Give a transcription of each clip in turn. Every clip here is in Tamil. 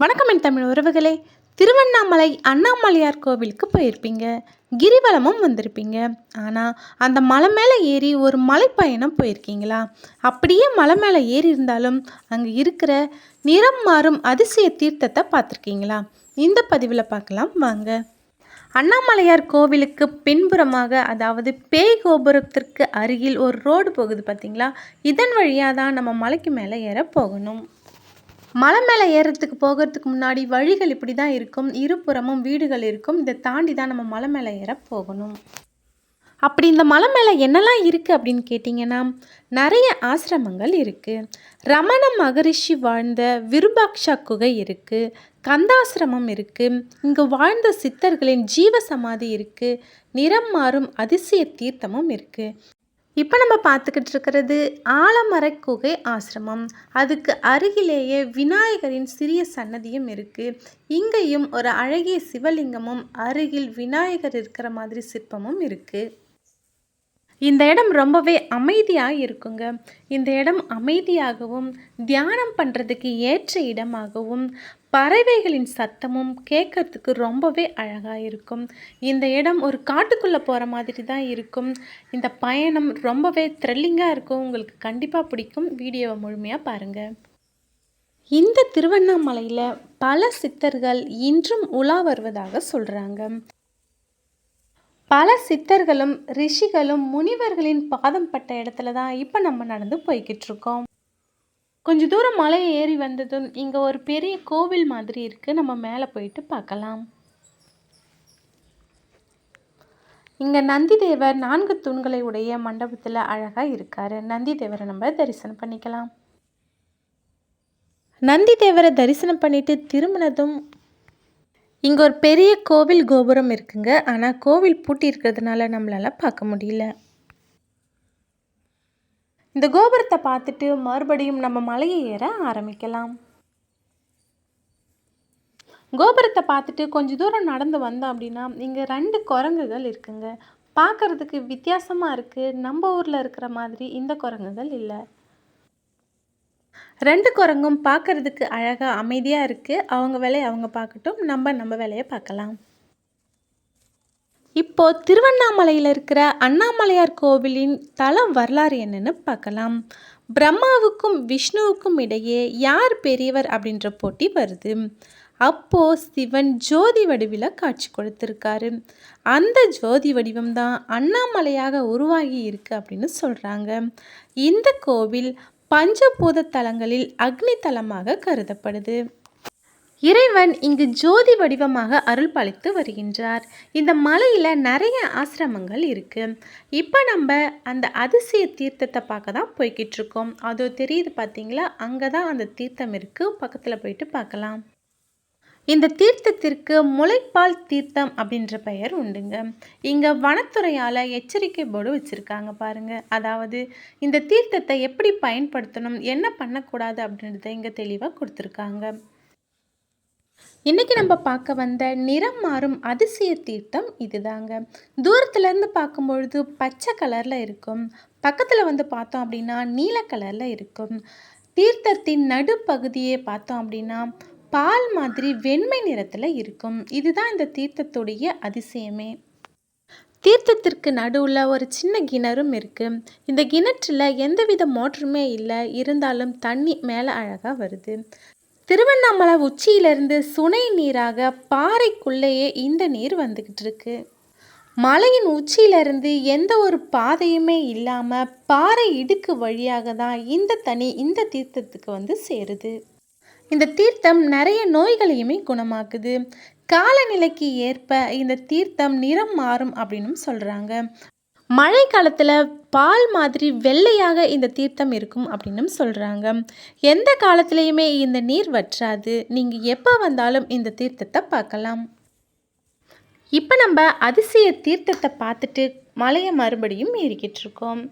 வணக்கம் என் தமிழ் உறவுகளே. திருவண்ணாமலை அண்ணாமலையார் கோவிலுக்கு போயிருப்பீங்க. கிரிவலமும் வந்திருப்பீங்க. ஆனால் அந்த மலை மேலே ஏறி ஒரு மலைப்பயணம் போயிருக்கீங்களா? அப்படியே மலை மேலே ஏறி இருந்தாலும் அங்கே இருக்கிற நிறம் மாறும் அதிசய தீர்த்தத்தை பார்த்துருக்கீங்களா? இந்த பதிவில் பார்க்கலாம் வாங்க. அண்ணாமலையார் கோவிலுக்கு பின்புறமாக அதாவது பேய் கோபுரத்திற்கு அருகில் ஒரு ரோடு போகுது பார்த்தீங்களா இதன் வழியாக தான் நம்ம மலைக்கு மேலே ஏற போகணும். மலை மேலே ஏறுறதுக்கு போகிறதுக்கு முன்னாடி வழிகள் இப்படி தான் இருக்கும். இருபுறமும் வீடுகள் இருக்கும். இதை தாண்டி தான் நம்ம மலை மேலே ஏற போகணும். அப்படி இந்த மலை மேலே என்னெல்லாம் இருக்குது அப்படின்னு கேட்டிங்கன்னா நிறைய ஆசிரமங்கள் இருக்குது ரமண மகரிஷி வாழ்ந்த விருபாக்ஷா குகை இருக்குது கந்தாசிரமம் இருக்குது இங்கே வாழ்ந்த சித்தர்களின் ஜீவ சமாதி இருக்குது நிறம் மாறும் அதிசய தீர்த்தமும் இருக்குது இப்போ நம்ம பார்த்துக்கிட்டு இருக்கிறது ஆலமர குகை ஆசிரமம். அதுக்கு அருகிலேயே விநாயகரின் சிறிய சன்னதியும் இருக்குது இங்கேயும் ஒரு அழகிய சிவலிங்கமும் அருகில் விநாயகர் இருக்கிற மாதிரி சிற்பமும் இருக்குது இந்த இடம் ரொம்பவே அமைதியாக இருக்குங்க. இந்த இடம் அமைதியாகவும் தியானம் பண்ணுறதுக்கு ஏற்ற இடமாகவும் பறவைகளின் சத்தமும் கேட்கறதுக்கு ரொம்பவே அழகாக இருக்கும். இந்த இடம் ஒரு காட்டுக்குள்ளே போகிற மாதிரி தான் இருக்கும். இந்த பயணம் ரொம்பவே த்ரில்லிங்காக இருக்கும். உங்களுக்கு கண்டிப்பாக பிடிக்கும். வீடியோவை முழுமையாக பாருங்கள் இந்த திருவண்ணாமலையில் பல சித்தர்கள் இன்றும் உலா வருவதாக சொல்கிறாங்க பல சித்தர்களும் ரிஷிகளும் முனிவர்களின் பாதம் பட்ட இடத்துல தான் இப்போ நம்ம நடந்து போய்கிட்டு இருக்கோம். கொஞ்ச தூரம் மலை ஏறி வந்ததும் இங்கே ஒரு பெரிய கோவில் மாதிரி இருக்குது நம்ம மேலே போயிட்டு பார்க்கலாம். இங்கே நந்தி தேவர் நான்கு தூண்களை உடைய மண்டபத்தில் அழகாக இருக்கார். நந்தி தேவரை நம்ம தரிசனம் பண்ணிக்கலாம். நந்தி தேவரை தரிசனம் பண்ணிட்டு திரும்பினதும் இங்கே ஒரு பெரிய கோவில் கோபுரம் இருக்குங்க. ஆனால் கோவில் பூட்டி இருக்கிறதுனால நம்மளால் பார்க்க முடியல. இந்த கோபுரத்தை பார்த்துட்டு மறுபடியும் நம்ம மலையை ஏற ஆரம்பிக்கலாம். கோபுரத்தை பார்த்துட்டு கொஞ்சம் தூரம் நடந்து வந்தோம் அப்படின்னா இங்கே ரெண்டு குரங்குகள் இருக்குங்க. பார்க்கறதுக்கு வித்தியாசமாக இருக்குது நம்ம ஊரில் இருக்கிற மாதிரி இந்த குரங்குகள் இல்லை. ரெண்டு குரங்கும் பார்க்கறதுக்கு அழகாக அமைதியாக இருக்குது அவங்க வேலையை அவங்க பார்க்கட்டும். நம்ம நம்ம வேலையை பார்க்கலாம். இப்போ திருவண்ணாமலையில் இருக்கிற அண்ணாமலையார் கோவிலின் தளம் வரலாறு என்னன்னு பார்க்கலாம். பிரம்மாவுக்கும் விஷ்ணுவுக்கும் இடையே யார் பெரியவர் அப்படின்ற போட்டி வருது. அப்போ சிவன் ஜோதி வடிவில் காட்சி கொடுத்துருக்காரு. அந்த ஜோதி வடிவம் தான் அண்ணாமலையாக உருவாகி இருக்கு அப்படின்னு சொல்கிறாங்க இந்த கோவில் பஞ்சபூத தலங்களில் அக்னி தலமாக கருதப்படுது. இறைவன் இங்கு ஜோதி வடிவமாக அருள் பாலித்து வருகின்றார். இந்த மலையில் நிறைய ஆசிரமங்கள் இருக்குது இப்போ நம்ம அந்த அதிசய தீர்த்தத்தை பார்க்க தான் போய்கிட்டு இருக்கோம். அது தெரியுது பார்த்தீங்களா அங்கே தான் அந்த தீர்த்தம் இருக்குது பக்கத்தில் போயிட்டு பார்க்கலாம். இந்த தீர்த்தத்திற்கு முளைப்பால் தீர்த்தம் அப்படின்ற பெயர் உண்டுங்க. இங்கே வனத்துறையால் எச்சரிக்கை போர்டு வச்சுருக்காங்க பாருங்கள் அதாவது இந்த தீர்த்தத்தை எப்படி பயன்படுத்தணும் என்ன பண்ணக்கூடாது அப்படின்றத இங்கே தெளிவாக கொடுத்துருக்காங்க. இன்னைக்கு நம்ம பார்க்க வந்த நிறம் மாறும் அதிசய தீர்த்தம் இதுதாங்க. தூரத்துலேருந்து பார்க்கும்பொழுது பச்சை கலரில் இருக்கும். பக்கத்தில் வந்து பார்த்தோம் அப்படின்னா நீல கலரில் இருக்கும். தீர்த்தத்தின் நடுப்பகுதியை பார்த்தோம் அப்படின்னா பால் மாதிரி வெண்மை நிறத்தில் இருக்கும். இதுதான் இந்த தீர்த்தத்துடைய அதிசயமே. தீர்த்தத்திற்கு நடுவில் ஒரு சின்ன கிணறும் இருக்குது இந்த கிணற்றில் எந்தவித மோட்டருமே இல்லை. இருந்தாலும் தண்ணி மேலே அழகாக வருது. திருவண்ணாமலை உச்சியிலிருந்து சுனை நீராக பாறைக்குள்ளேயே இந்த நீர் வந்துக்கிட்டு இருக்கு. மலையின் உச்சியிலிருந்து எந்த ஒரு பாதையுமே இல்லாமல் பாறை இடுக்கு வழியாக தான் இந்த தனி இந்த தீர்த்தத்துக்கு வந்து சேருது. இந்த தீர்த்தம் நிறைய நோய்களையுமே குணமாக்குது. காலநிலைக்கு ஏற்ப இந்த தீர்த்தம் நிறம் மாறும் அப்படின்னு சொல்கிறாங்க மழை காலத்தில் பால் மாதிரி வெள்ளையாக இந்த தீர்த்தம் இருக்கும் அப்படின்னு சொல்கிறாங்க எந்த காலத்துலேயுமே இந்த நீர் வற்றாது. நீங்கள் எப்போ வந்தாலும் இந்த தீர்த்தத்தை பார்க்கலாம். இப்போ நம்ம அதிசய தீர்த்தத்தை பார்த்துட்டு மலையை மறுபடியும் ஏறிக்கிட்டு இருக்கோம்.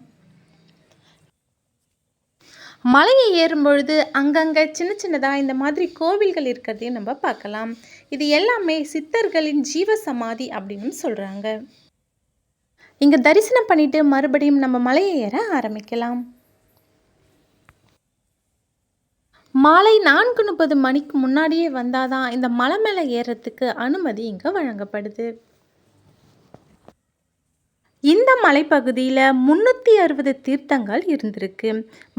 மலையை ஏறும் பொழுது அங்கங்கே சின்ன சின்னதாக இந்த மாதிரி கோவில்கள் இருக்கிறதையும் நம்ம பார்க்கலாம். இது எல்லாமே சித்தர்களின் ஜீவ சமாதி அப்படின்னு சொல்கிறாங்க இங்கே தரிசனம் பண்ணிட்டு மறுபடியும் நம்ம மலையை ஏற ஆரம்பிக்கலாம். மாலை நான்கு முப்பது மணிக்கு முன்னாடியே வந்தாதான் இந்த மலை மேலே ஏறுறதுக்கு அனுமதி இங்கே வழங்கப்படுது. மலைப்பகுதியில் முந்நூற்றி அறுபது தீர்த்தங்கள் இருந்திருக்கு.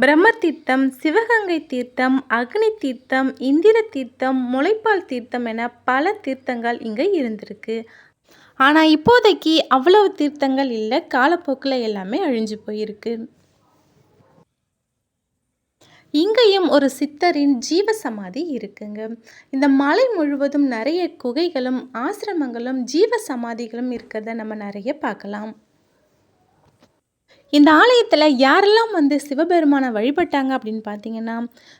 பிரம்ம தீர்த்தம் சிவகங்கை தீர்த்தம் அக்னி தீர்த்தம் இந்திர தீர்த்தம் முளைப்பால் தீர்த்தம் என பல தீர்த்தங்கள் இங்கே இருந்திருக்கு. ஆனால் இப்போதைக்கு அவ்வளவு தீர்த்தங்கள் இல்லை காலப்போக்கில் எல்லாமே அழிஞ்சு போயிருக்கு. இங்கேயும் ஒரு சித்தரின் ஜீவ சமாதி இருக்குங்க. இந்த மலை முழுவதும் நிறைய குகைகளும் ஆசிரமங்களும் ஜீவ சமாதிகளும் இருக்கிறத நம்ம நிறைய பார்க்கலாம். இந்த ஆலயத்தில் யாரெல்லாம் வந்து சிவபெருமானை வழிபட்டாங்க அப்படின்னு பார்த்தீங்கன்னா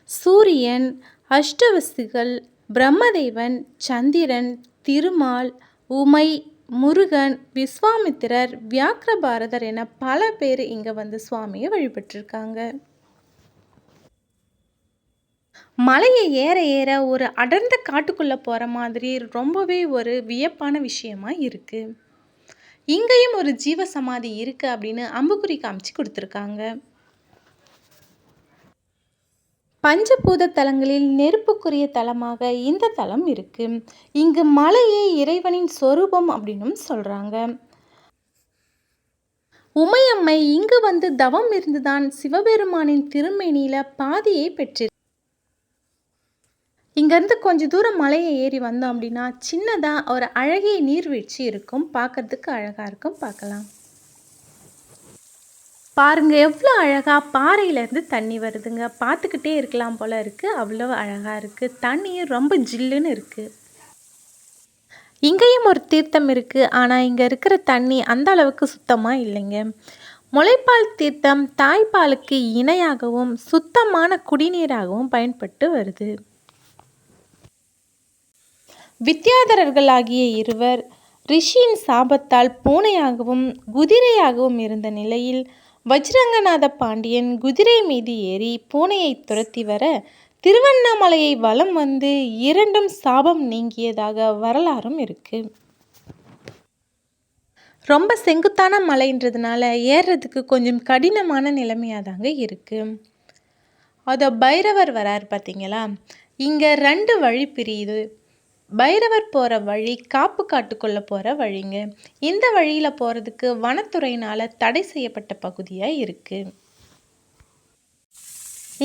சூரியன் அஷ்டவஸ்துகள் பிரம்மதேவன் சந்திரன் திருமால் உமை முருகன் விஸ்வாமித்திரர் வியாக்கிரபாரதர் என பல பேர் இங்கே வந்து சுவாமியை வழிபட்டிருக்காங்க. மலையை ஏற ஏற ஒரு அடர்ந்த காட்டுக்குள்ளே போகிற மாதிரி ரொம்பவே ஒரு வியப்பான விஷயமா இருக்குது இங்கேயும் ஒரு ஜீவ சமாதி இருக்குது அப்படின்னு அம்புக்குறி காமிச்சு கொடுத்துருக்காங்க. பஞ்சபூத தலங்களில் நெருப்புக்குரிய தலமாக இந்த தலம் இருக்கு. இங்கு மலையே இறைவனின் சொரூபம் அப்படின்னும் சொல்றாங்க. உமையம்மை இங்கு வந்து தவம் இருந்துதான் சிவபெருமானின் திருமேனியில பாதியை பெற்று இங்கேருந்து கொஞ்சம் தூரம் மலையை ஏறி வந்தோம் அப்படின்னா சின்னதாக ஒரு அழகிய நீர்வீழ்ச்சி இருக்கும். பார்க்கறதுக்கு அழகாக இருக்கும். பார்க்கலாம். பாருங்க எவ்வளோ அழகாக பாறையிலேருந்து தண்ணி வருதுங்க. பார்த்துக்கிட்டே இருக்கலாம் போல் இருக்குது அவ்வளோ அழகாக இருக்குது தண்ணியும் ரொம்ப ஜில்லுன்னு இருக்குது இங்கேயும் ஒரு தீர்த்தம் இருக்குது ஆனால் இங்கே இருக்கிற தண்ணி அந்த அளவுக்கு சுத்தமாக இல்லைங்க. முளைப்பால் தீர்த்தம் தாய்ப்பாலுக்கு இணையாகவும் சுத்தமான குடிநீராகவும் பயன்பட்டு வருது. வித்தியாதரர்களாகிய இருவர் ரிஷியின் சாபத்தால் பூனையாகவும் குதிரையாகவும் இருந்த நிலையில் வஜ்ரங்கநாத பாண்டியன் குதிரை மீது ஏறி பூனையை துரத்தி வர திருவண்ணாமலையை வலம் வந்து இரண்டும் சாபம் நீங்கியதாக வரலாறும் இருக்கு. ரொம்ப செங்குத்தான மலைன்றதுனால ஏறுறதுக்கு கொஞ்சம் கடினமான நிலைமையாக தாங்க இருக்குது அதை பைரவர் வரார் பார்த்தீங்களா இங்கே ரெண்டு வழி பிரியுது. பைரவர் போகிற வழி காப்பு காட்டுக்குள்ளே போகிற வழிங்க. இந்த வழியில் போகிறதுக்கு வனத்துறையினால் தடை செய்யப்பட்ட பகுதியாக இருக்குது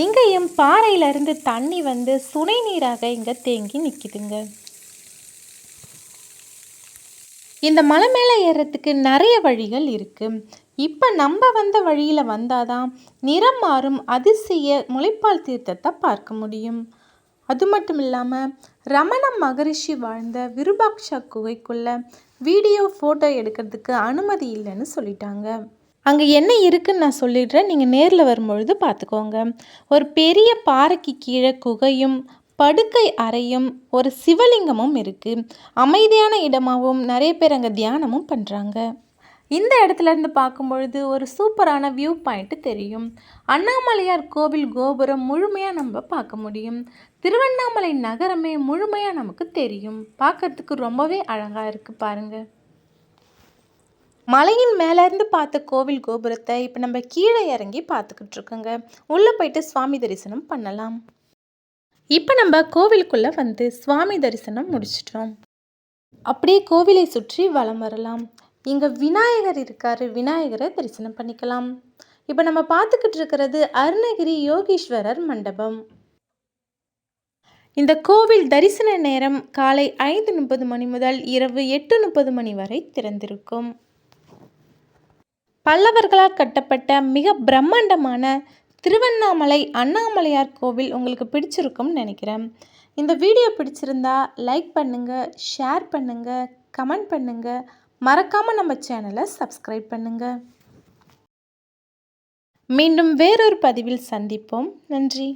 இங்கேயும் பாறையிலேருந்து தண்ணி வந்து சுனை நீராக இங்கே தேங்கி நிற்கிதுங்க இந்த மலை மேலே ஏறுறதுக்கு நிறைய வழிகள் இருக்குது இப்போ நம்ம வந்த வழியில் வந்தாதான் நிறம் மாறும் அதிசய முளைப்பால் தீர்த்தத்தை பார்க்க முடியும். அது மட்டும் இல்லாமல் ரமண மகரிஷி வாழ்ந்த விருபாக்ஷா குகைக்குள்ள வீடியோ ஃபோட்டோ எடுக்கிறதுக்கு அனுமதி இல்லைன்னு சொல்லிட்டாங்க. அங்கே என்ன இருக்குன்னு நான் சொல்லிடுறேன். நீங்கள் நேரில் வரும்பொழுது பார்த்துக்கோங்க ஒரு பெரிய பாறைக்கு கீழே குகையும் படுக்கை அறையும் ஒரு சிவலிங்கமும் இருக்குது அமைதியான இடமாகவும் நிறைய பேர் அங்கே தியானமும் பண்ணுறாங்க இந்த இடத்துல இருந்து பார்க்கும்பொழுது ஒரு சூப்பரான வியூ பாயிண்ட்டு தெரியும். அண்ணாமலையார் கோவில் கோபுரம் முழுமையாக நம்ம பார்க்க முடியும். திருவண்ணாமலை நகரமே முழுமையாக நமக்கு தெரியும். பார்க்கறதுக்கு ரொம்பவே அழகாக இருக்குது பாருங்கள் மலையின் மேலேருந்து பார்த்த கோவில் கோபுரத்தை இப்போ நம்ம கீழே இறங்கி பார்த்துக்கிட்டு இருக்கோங்க. உள்ளே போயிட்டு சுவாமி தரிசனம் பண்ணலாம். இப்போ நம்ம கோவிலுக்குள்ளே வந்து சுவாமி தரிசனம் முடிச்சிட்டோம். அப்படியே கோவிலை சுற்றி வலம் வரலாம். இங்கே விநாயகர் இருக்கார். விநாயகரை தரிசனம் பண்ணிக்கலாம். இப்போ நம்ம பார்த்துக்கிட்டு இருக்கிறது அருணகிரி யோகீஸ்வரர் மண்டபம். இந்த கோவில் தரிசன நேரம் காலை ஐந்து முப்பது மணி முதல் இரவு எட்டு முப்பது மணி வரை திறந்திருக்கும். பல்லவர்களால் கட்டப்பட்ட மிக பிரம்மாண்டமான திருவண்ணாமலை அண்ணாமலையார் கோவில் உங்களுக்கு பிடிச்சிருக்கும்னு நினைக்கிறேன். இந்த வீடியோ பிடிச்சிருந்தா லைக் பண்ணுங்கள் ஷேர் பண்ணுங்கள் கமெண்ட் பண்ணுங்கள் மறக்காமல் நம்ம சேனலை சப்ஸ்கிரைப் பண்ணுங்கள் மீண்டும் வேறொரு பதிவில் சந்திப்போம். நன்றி.